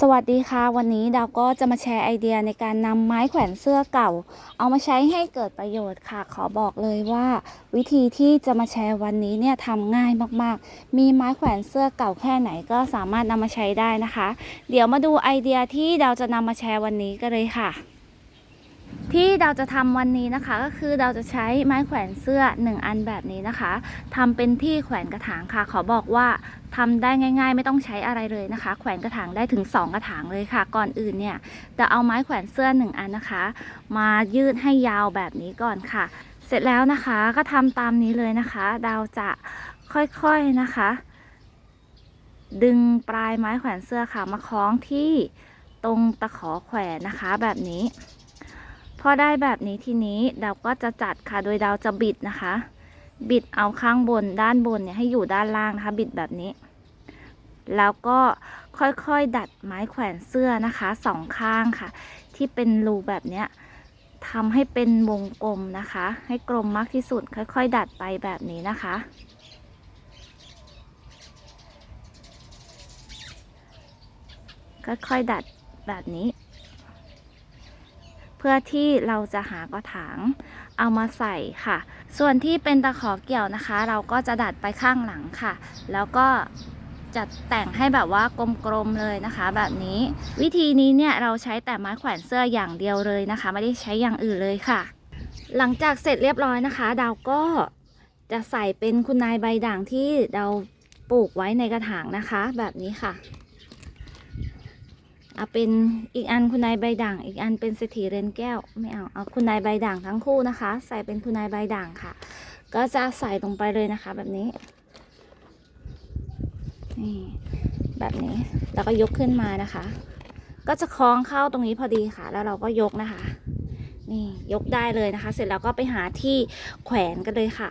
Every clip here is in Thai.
สวัสดีค่ะ วันนี้ดาวก็จะมาแชร์ไอเดียในการนำไม้แขวนเสื้อเก่า เอามาใช้ให้เกิดประโยชน์ค่ะ ขอบอกเลยว่า วิธีที่จะมาแชร์วันนี้เนี่ยทำง่ายมากๆ มีไม้แขวนเสื้อเก่าแค่ไหนก็สามารถนำมาใช้ได้นะคะ เดี๋ยวมาดูไอเดียที่ดาวจะนำมาแชร์วันนี้กันเลยค่ะ ที่ดาวจะทำวันนี้นะคะ ก็คือดาวจะใช้ไม้แขวนเสื้อ 1 อันแบบนี้นะคะทำเป็นที่แขวนกระถางค่ะ ขอบอกว่าทำได้ง่าย ๆ ไม่ต้องใช้อะไรเลยนะคะ แขวนกระถางได้ถึง 2 กระถางเลยค่ะ ก่อนอื่นเนี่ยจะเอาไม้แขวนเสื้อ 1 อันนะคะ มายืดให้ยาวแบบนี้ก่อนค่ะ เสร็จแล้วนะคะก็ทำตามนี้เลยนะคะ ดาวจะค่อยๆนะคะ ดึงปลายไม้แขวนเสื้อค่ะมาคล้องที่ตรงตะขอแขวนนะคะแบบนี้ พอได้แบบนี้ทีนี้ดาวก็จะจัดค่ะ โดยดาวจะบิดนะคะ บิดเอาข้างบนด้านบนเนี่ยให้อยู่ด้านล่างนะคะ บิดแบบนี้ แล้วก็ค่อยๆดัดไม้แขวนเสื้อนะคะสองข้างค่ะ ที่เป็นรูแบบเนี้ยทำให้เป็นวงกลมนะคะ ให้กลมมากที่สุดค่อย ๆ ดัดไปแบบนี้นะคะ ค่อยๆดัดแบบนี้ พื่อที่เราจะหากระถางเอามาใส่ค่ะ ส่วนที่เป็นตะขอเกี่ยวนะคะ เราก็จะดัดไปข้างหลังค่ะ แล้วก็จะแต่งให้แบบว่ากลมๆเลยนะคะ แบบนี้วิธีนี้เนี่ยเราใช้แต่ไม้แขวนเสื้ออย่างเดียวเลยนะคะ ไม่ได้ใช้อย่างอื่นเลยค่ะ หลังจากเสร็จเรียบร้อยนะคะ ดาวก็จะใส่เป็นคุณนายใบด่างที่เราปลูกไว้ในกระถางนะคะ แบบนี้ค่ะ เอาเป็นอีกอันคุณนายใบด่าง อีกอันเป็นเศรษฐีเรือนแก้วไม่เอาเอาคุณนายใบด่างทั้งคู่นะคะ ใส่เป็นคุณนายใบด่างค่ะ ก็จะใส่ลงไปเลยนะคะ แบบนี้นี่แบบนี้แล้วก็ยกขึ้นมานะคะ ก็จะคล้องเข้าตรงนี้พอดีค่ะ แล้วเราก็ยกนะคะ นี่ยกได้เลยนะคะ เสร็จแล้วก็ไปหาที่แขวนกันเลยค่ะ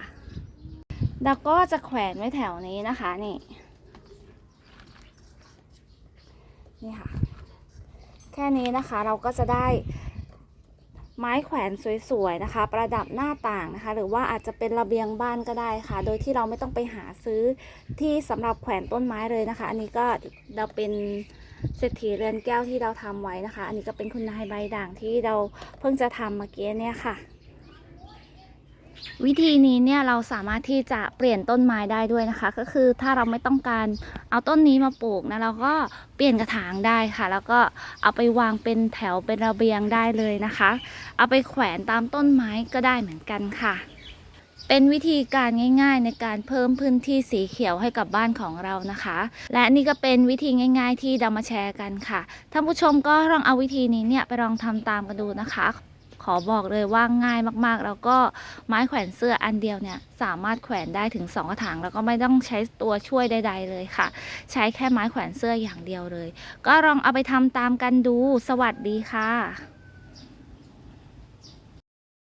แล้วก็จะแขวนไว้แถวนี้นะคะนี่นี่ค่ะ แค่นี้นะคะเราก็จะได้ไม้แขวนสวยๆนะคะ ประดับหน้าต่างนะคะ หรือว่าอาจจะเป็นระเบียงบ้านก็ได้ค่ะ โดยที่เราไม่ต้องไปหาซื้อที่สำหรับแขวนต้นไม้เลยนะคะ อันนี้ก็เราเป็นเศรษฐีเรือนแก้วที่เราทำไว้นะคะ อันนี้ก็เป็นคุณนายใบด่างที่เราเพิ่งจะทำเมื่อกี้เนี่ยค่ะ วิธีนี้เนี่ยเราสามารถที่จะเปลี่ยนต้นไม้ได้ด้วยนะคะ ก็คือถ้าเราไม่ต้องการเอาต้นนี้มาปลูกนะเราก็เปลี่ยนกระถางได้ค่ะ แล้วก็เอาไปวางเป็นแถวเป็นระเบียงได้เลยนะคะ เอาไปแขวนตามต้นไม้ก็ได้เหมือนกันค่ะ เป็นวิธีการง่าย ๆ ในการเพิ่มพื้นที่สีเขียวให้กับบ้านของเรานะคะ และนี่ก็เป็นวิธีง่าย ๆ ที่เรามาแชร์กันค่ะท่านผู้ชมก็ลองเอาวิธีนี้เนี่ยไปลองทำตามกันดูนะคะ ขอบอกเลยว่าง่ายมากๆ แล้วก็ไม้แขวนเสื้ออันเดียวเนี่ยสามารถแขวนได้ถึง 2 กระถางแล้วก็ไม่ต้องใช้ตัวช่วยใด ๆ เลยค่ะ ใช้แค่ไม้แขวนเสื้ออย่างเดียวเลย ก็ลองเอาไปทำตามกันดูสวัสดีค่ะ